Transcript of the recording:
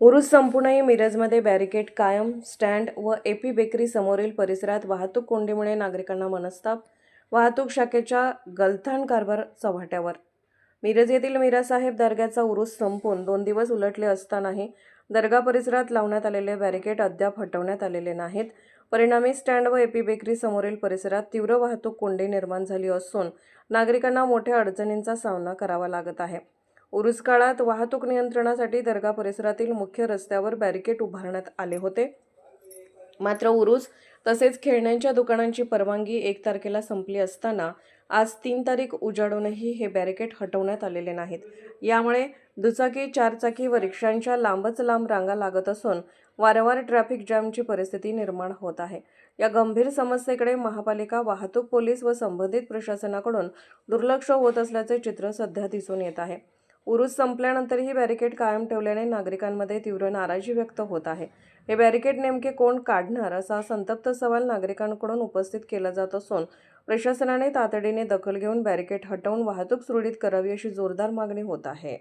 उरूस संपूनही मिरजमध्ये बॅरिकेड कायम स्टँड व एपी बेकरी समोरील परिसरात वाहतूक कोंडीमुळे नागरिकांना मनस्ताप वाहतूक शाखेच्या गलथान कारभार चव्हाट्यावर मिरज येथील मीरासाहेब दर्ग्याचा उरूस संपून दोन दिवस उलटले असतानाही दर्गा परिसरात लावण्यात आलेले बॅरिकेड अद्याप हटवण्यात आलेले नाहीत. परिणामी स्टँड व एपी बेकरी समोरील परिसरात तीव्र वाहतूक कोंडी निर्माण झाली असून नागरिकांना मोठ्या अडचणींचा सामना करावा लागत आहे. उरुस काळात वाहतूक नियंत्रणासाठी दर्गा परिसरातील मुख्य रस्त्यावर बॅरिकेड उभारण्यात आले होते. मात्र उरूस तसेच खेळण्यांच्या दुकानांची परवानगी एक तारखेला संपली असताना आज तीन तारीख उजाडूनही हे बॅरिकेड हटवण्यात आलेले नाहीत. यामुळे दुचाकी चारचाकी व रिक्षांच्या लांबच लांब रांगा लागत असून वारंवार ट्रॅफिक जॅमची परिस्थिती निर्माण होत आहे. या गंभीर समस्येकडे महापालिका वाहतूक पोलीस व संबंधित प्रशासनाकडून दुर्लक्ष होत असल्याचे चित्र सध्या दिसून येत आहे. उरूस संपल्यानंतरही बॅरिकेड कायम ठेवल्याने नागरिकांमध्ये तीव्र नाराजी व्यक्त होत आहे. हे बॅरिकेड नेमके कोण काढणार असा संतप्त सवाल नागरिकांकडून उपस्थित केला जात असून प्रशासनाने तातडीने दखल घेऊन बॅरिकेड हटवून वाहतूक सुरळीत करावी अशी जोरदार मागणी होत आहे.